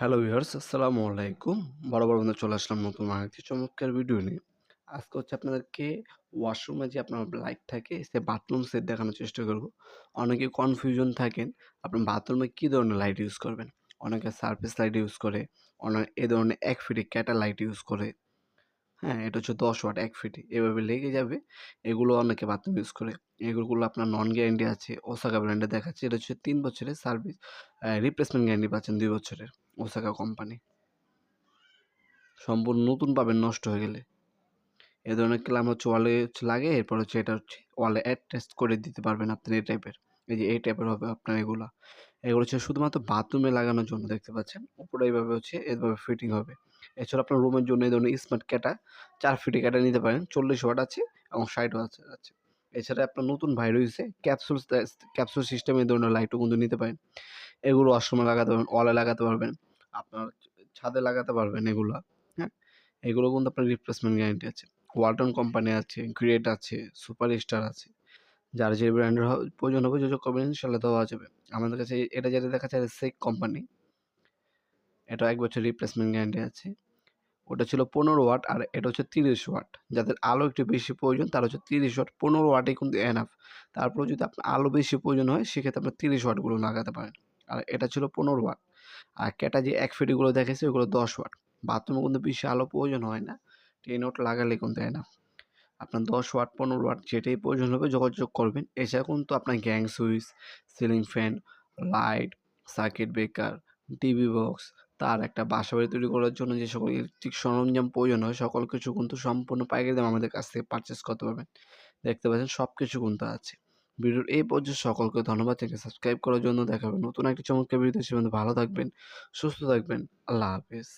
Hello viewers আসসালামু আলাইকুম। বড় বড় বন্ধু চলে আসলাম নতুন আরেকটি চমৎকার ভিডিও নিয়ে। আজকে হচ্ছে আপনাদেরকে ওয়াশরুমে যে আপনার লাইট থাকে, সে বাথরুম সেট দেখানোর চেষ্টা করব। অনেকে কনফিউশন থাকেন, আপনার বাথরুমে কী ধরনের লাইট ইউজ করবেন? অনেকে সারফেস লাইট ইউজ করে, অনেক এ ধরনের এক ফিটে ক্যাটা লাইট ইউজ করে। হ্যাঁ এটা হচ্ছে দশ ওয়াট এক ফিটে এভাবে লেগে যাবে, এগুলো অনেকে বাথরুম ইউজ করে। এগুলোগুলো আপনার নন গ্যারেন্টি আছে ওসাকা ব্র্যান্ডে দেখাচ্ছে। এটা হচ্ছে তিন বছরের সার্ভিস রিপ্লেসমেন্ট গ্যারেন্টি পাচ্ছেন দুই বছরের। ওসাকা কোম্পানি সম্পূর্ণ নতুন পাবেন নষ্ট হয়ে গেলে। এ ধরনের ক্লাম হচ্ছে ওয়ালে লাগে, এরপর হচ্ছে এটা হচ্ছে ওয়ালে অ্যাডজাস্ট করে দিতে পারবেন আপনি এই টাইপের এই যে এই টাইপের হবে আপনার এগুলো। এগুলো হচ্ছে শুধুমাত্র বাথরুমে লাগানোর জন্য দেখতে পাচ্ছেন। উপরে এইভাবে হচ্ছে এভাবে ফিটিং হবে। এছাড়া আপনার রুমের জন্য এই ধরনের স্মার্ট ক্যাটা চার ফিটে ক্যাটা নিতে পারেন। চল্লিশ ওয়াট আছে এবং ষাট ওয়াট আছে। এছাড়া আপনার নতুন ভাই রয়েছে ক্যাপসুল ক্যাপসুল সিস্টেম এই ধরনের লাইটও কিন্তু নিতে পারেন। এগুলো ওয়াশরুমে লাগাতে পারবেন ওয়ালে লাগাতে পারবেন। আপনার ছাদে লাগাতে পারবেন এগুলো হ্যাঁ? এগুলো কিন্তু আপনার রিপ্লেসমেন্ট গ্যারান্টি আছে। ওয়ালটন কোম্পানি আছে গ্রেট আছে সুপার স্টার আছে। যার যে ব্র্যান্ডের প্রয়োজন হবে যোগাযোগ করবেন ইনশাল্লাহ দেওয়া যাবে। আমাদের কাছে এটা যেটা দেখা যায় সেক কোম্পানি এটা এক বছর রিপ্লেসমেন্ট গ্যারান্টি আছে। ওটা ছিল পনেরো ওয়াট আর এটা হচ্ছে তিরিশ ওয়াট যাদের আলো একটু বেশি প্রয়োজন, তার হচ্ছে তিরিশ ওয়াট পনেরো ওয়াটই কিন্তু এনাফ তারপরে যদি আপনার আলো বেশি প্রয়োজন হয়, সেক্ষেত্রে আপনার তিরিশ ওয়াটগুলো লাগাতে পারেন। আর এটা ছিল পনেরো ওয়াট আর ক্যাটা যে এক ফিটিগুলো দেখেছে ওগুলো দশ ওয়াট। বাথরুমে কিন্তু বেশি আলো প্রয়োজন হয় না টেন ওয়াট লাগালে কিন্তু না। আপনার দশ ওয়াট, পনেরো ওয়াট যেটাই প্রয়োজন হবে যোগাযোগ করবেন। এছাড়া কিন্তু আপনার gang switch, ceiling fan, light, circuit breaker, TV box, তার একটা বাসা বাড়ি তৈরি করার জন্য যে সকল ইলেকট্রিক সরঞ্জাম প্রয়োজন হয়, সকল কিছু কিন্তু সম্পূর্ণ পাইকারি দাম আমাদের কাছ থেকে পারচেস করতে পারবেন। দেখতে পাচ্ছেন সব কিছু কিন্তু আছে। ভিডিওর এই পর্যায়ে সকলকে ধন্যবাদ থেকে সাবস্ক্রাইব করার জন্য দেখাবে নতুন একটি চমৎকার ভিডিও মধ্যে ভালো থাকবেন, সুস্থ থাকবেন, আল্লাহ হাফিজ।